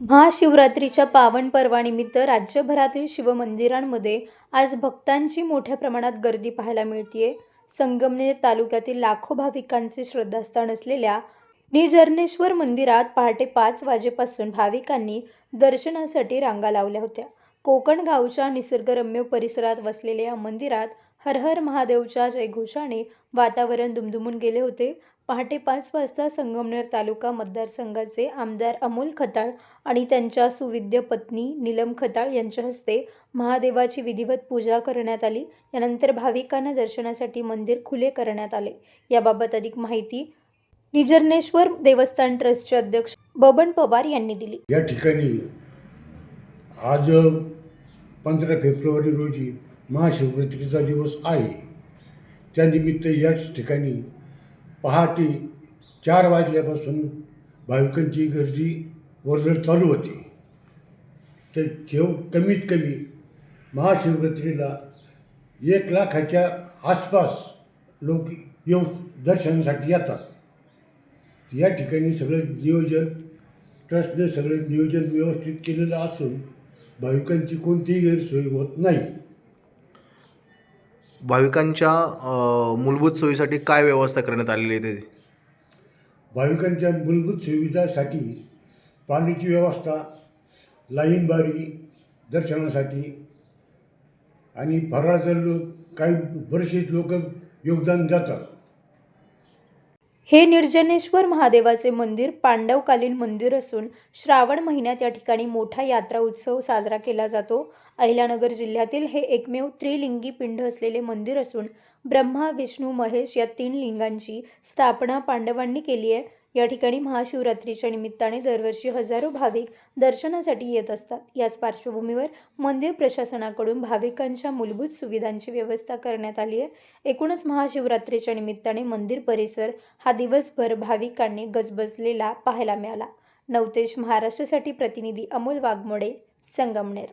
महाशिवरात्रीच्या पावन पर्वानिमित्त राज्यभरातील शिवमंदिरांमध्ये आज भक्तांची मोठ्या प्रमाणात गर्दी पाहायला मिळतीये. संगमनेर तालुक्यातील लाखो भाविकांचे श्रद्धास्थान असलेल्या निजर्णेश्वर मंदिरात पहाटे पाच वाजेपासून भाविकांनी दर्शनासाठी रांगा लावल्या होत्या. कोकण गावच्या निसर्गरम्य परिसरात वसलेल्या या मंदिरात हर हर महादेवच्या जयघोषाने वातावरण दुमदुमून गेले होते. पहाटे पाच वाजता संगमनेर तालुका मतदारसंघाचे आमदार अमोल खताळ आणि त्यांच्या सुविद्य पत्नी नीलम खताळ यांच्या हस्ते महादेवाची विधिवत पूजा करण्यात आली. यानंतर भाविकांना दर्शनासाठी मंदिर खुले करण्यात आले. याबाबत अधिक माहिती निजर्नेश्वर देवस्थान ट्रस्टचे अध्यक्ष बबन पवार यांनी दिली. या ठिकाणी आज पंधरा फेब्रुवारी रोजी महाशिवरात्रीचा दिवस आहे. त्यानिमित्त याच ठिकाणी पहाटे चार वाजल्यापासून भाविकांची गर्दी वर्दळ चालू होती. तर शेव कमीत कमी महाशिवरात्रीला एक लाखाच्या आसपास लोक येऊ दर्शनासाठी येतात. या ठिकाणी सगळं नियोजन ट्रस्टने सगळं नियोजन व्यवस्थित केलेलं असून भाविकांची कोणतीही गैरसोय होत नाही. भाविकांच्या मूलभूत सोयीसाठी काय व्यवस्था करण्यात आलेली आहे ते भाविकांच्या मूलभूत सुविधासाठी पाण्याची व्यवस्था लाईन बारी दर्शनासाठी आणि फराळाचं लोक काही बरेचसे लोक योगदान देतात. हे निर्जनेश्वर महादेवाचे मंदिर पांडवकालीन मंदिर असून श्रावण महिन्यात या ठिकाणी मोठा यात्रा उत्सव साजरा केला जातो. अहिल्यानगर जिल्ह्यातील हे एकमेव त्रिलिंगी पिंड असलेले मंदिर असून ब्रह्मा विष्णू महेश या तीन लिंगांची स्थापना पांडवांनी केली आहे. या ठिकाणी महाशिवरात्रीच्या निमित्ताने दरवर्षी हजारो भाविक दर्शनासाठी येत असतात. याच पार्श्वभूमीवर मंदिर प्रशासनाकडून भाविकांच्या मूलभूत सुविधांची व्यवस्था करण्यात आली आहे. एकूणच महाशिवरात्रीच्या निमित्ताने मंदिर परिसर हा दिवसभर भाविकांनी गजबजलेला पाहायला मिळाला. नवतेश महाराष्ट्रासाठी प्रतिनिधी अमोल वाघमोडे संगमनेर.